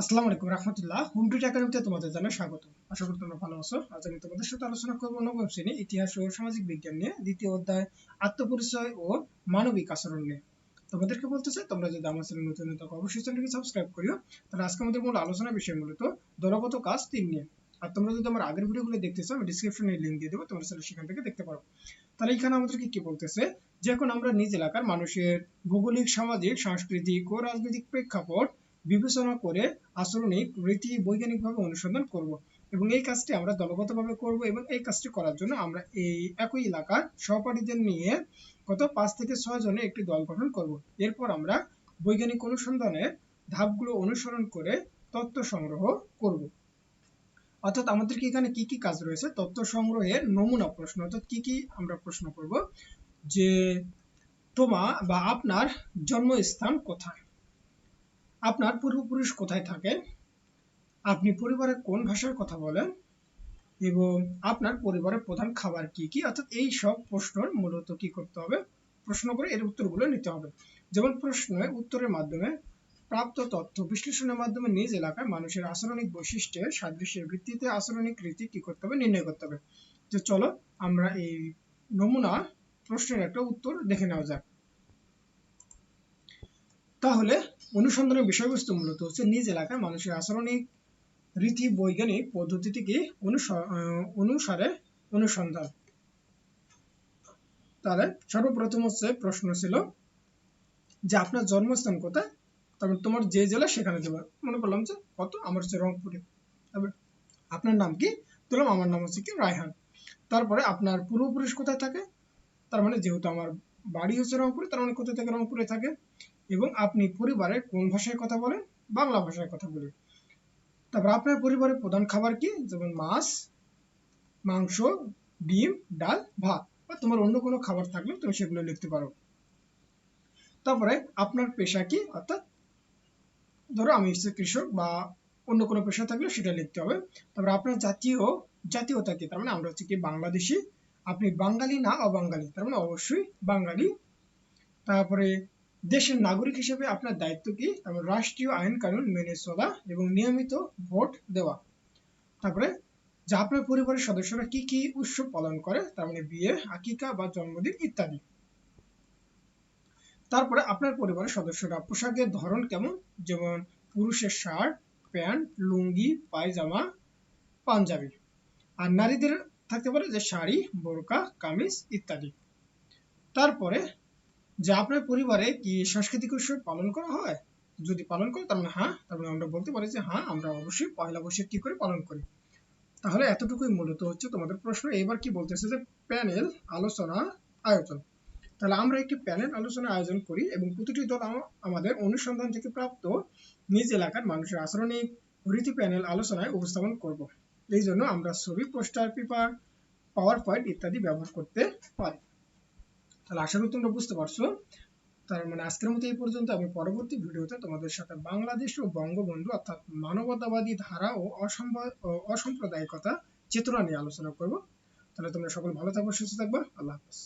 আসসালামু আলাইকুম রহমতুল্লাহ। তোমাদের স্বাগত। আশা করি তোমরা ভালো আছো। আজ আমি তোমাদের সাথে আলোচনা শ্রেণি, ইতিহাস ও সামাজিক বিজ্ঞান নিয়ে, দ্বিতীয় অধ্যায়, আত্মপরিচয় ও মানবিক আচরণ নিয়ে। তোমাদেরকে বলতেছে তোমরা যদি আমার চ্যানেল নতুন থাকো, অবশ্যই সাবস্ক্রাইব করিও। তাহলে আজকে আমাদের মূল আলোচনা বিষয় মূলত দলগত কাজ তিন নিয়ে। আর তোমরা যদি আমার আগের ভিডিওগুলো দেখতেছো আমি ডিসক্রিপশনে লিঙ্ক দিয়ে দেবো, তোমরা সেখান থেকে দেখতে পারো। তাহলে এখানে আমাদেরকে কি বলতেছে? যে এখন আমরা নিজ এলাকার মানুষের ভৌগোলিক, সামাজিক, সাংস্কৃতিক ও রাজনৈতিক প্রেক্ষাপট বিবেচনা করে আচরণিক রীতি বৈজ্ঞানিকভাবে অনুসন্ধান করব এবং এই কাজটি আমরা দলগতভাবে করব এবং এই কাজটি করার জন্য আমরা এই একই এলাকার সহপাঠীদের নিয়ে গত পাঁচ থেকে ছয় জনের একটি দল গঠন করব। এরপর আমরা বৈজ্ঞানিক অনুসন্ধানের ধাপগুলো অনুসরণ করে তথ্য সংগ্রহ করব। অর্থাৎ আমাদের এখানে কি কি কাজ রয়েছে? তথ্য সংগ্রহের নমুনা প্রশ্ন, অর্থাৎ কি কি আমরা প্রশ্ন করব? যে তোমা বা আপনার জন্মস্থান কোথায়? আপনার পূর্বপুরুষ কোথায় থাকে আপনি পরিবারে কোন ভাষার কথা বলেন? এবং আপনার পরিবারের প্রধান খাবার কি কি? অর্থাৎ এই সব প্রশ্নের মূলত কি করতে হবে? প্রশ্ন করে এর উত্তরগুলো নিতে হবে। যেমন প্রশ্নে উত্তরের মাধ্যমে প্রাপ্ত তথ্য বিশ্লেষণের মাধ্যমে নিজ এলাকায় মানুষের আচরণিক বৈশিষ্ট্যের সাদৃশ্যের ভিত্তিতে আচরণিক রীতি কি করতে হবে, নির্ণয় করতে হবে। যে চলো আমরা এই নমুনা প্রশ্নের একটা উত্তর দেখে নেওয়া যাক। তাহলে অনুসন্ধানের বিষয়বস্তু মূলত হচ্ছে নিজ এলাকায় মানুষের আচরণিক রীতি বৈজ্ঞানিক পদ্ধতিটিকে অনুসারে অনুসন্ধান। তাহলে সর্বপ্রথম হচ্ছে প্রশ্ন ছিল যে আপনার জন্মস্থান কোথায়? তারপর তোমার যে জেলা সেখানে দেবে। মনে করলাম যে কত? আমার হচ্ছে রংপুরে। তারপর আপনার নাম কি? দিলাম আমার নাম হচ্ছে কি? রায়হান। তারপরে আপনার পূর্বপুরুষ কোথায় থাকে? তার মানে যেহেতু আমার বাড়ি হচ্ছে রংপুরে, তার মানে কোথায় থেকে? রংপুরে থাকে। এবং আপনি পরিবারের কোন ভাষায় কথা বলেন? বাংলা ভাষায় কথা বলেন। তারপর আপনার পরিবারের প্রধান খাবার কি? যেমন মাছ, মাংস, ডিম, ডাল, ভাত। বা তোমার অন্য কোনো খাবার থাকলে তুমি সেগুলো লিখতে পারো। তারপরে আপনার পেশা কি? অর্থাৎ ধরো আমি হচ্ছে কৃষক বা অন্য কোনো পেশা থাকলে সেটা লিখতে হবে। তারপরে আপনার জাতীয়, জাতীয়তা কি? তার মানে আমরা হচ্ছে কি বাংলাদেশি। আপনি বাঙালি না অবাঙালি? তার মানে অবশ্যই বাঙালি। তারপরে দেশের নাগরিক হিসেবে আপনার দায়িত্ব কি তারপর রাষ্ট্রীয় আইন কানুন মেনে চলা এবং নিয়মিত ভোট দেওয়া। তারপরে যা আপনার পরিবারের সদস্যরা কি কি উৎসব পালন করে, তার মানে বিয়ে, আকিকা বা জন্মদিন ইত্যাদি। তারপরে আপনার পরিবারের সদস্যরা পোশাকের ধরন কেমন? যেমন পুরুষের শার্ট, প্যান্ট, লুঙ্গি, পায়জামা, পাঞ্জাবি। আর নারীদের থাকতে পারে যে শাড়ি, বোরকা, কামিজ ইত্যাদি। তারপরে যে আপনার পরিবারে কি সাংস্কৃতিক উৎসব পালন করা হয়? যদি পালন করে তার মানে হ্যাঁ তার মানে আমরা বলতে পারি যে হ্যাঁ আমরা অবশ্যই পয়লা বৈশাখ কি করে পালন করি। তাহলে এতটুকুই মূলত হচ্ছে তোমাদের প্রশ্ন। এবার কি বলতেছে যে প্যানেল আলোচনা আয়োজন। তাহলে আমরা একটি প্যানেল আলোচনা আয়োজন করি এবং প্রতিটি দল আমাদের অনুসন্ধান থেকে প্রাপ্ত নিজ এলাকার মানুষের আচরণে রীতি প্যানেল আলোচনায় উপস্থাপন করব। এই জন্য আমরা ছবি, পোস্টার, পেপার, পাওয়ার পয়েন্ট ইত্যাদি ব্যবহার করতে পারি। তাহলে আশা করি তোমরা বুঝতে পারছ। তার মানে আজকের মতো এই পর্যন্ত। আমি পরবর্তী ভিডিওতে তোমাদের সাথে বাংলাদেশ ও বঙ্গবন্ধু অর্থাৎ মানবতাবাদী ধারা ও অসাম্প্রদায়িকতা, চেতনা নিয়ে আলোচনা করব। তাহলে তোমরা সকল ভালো থাকব, সুস্থ থাকবে। আল্লাহ হাফেজ।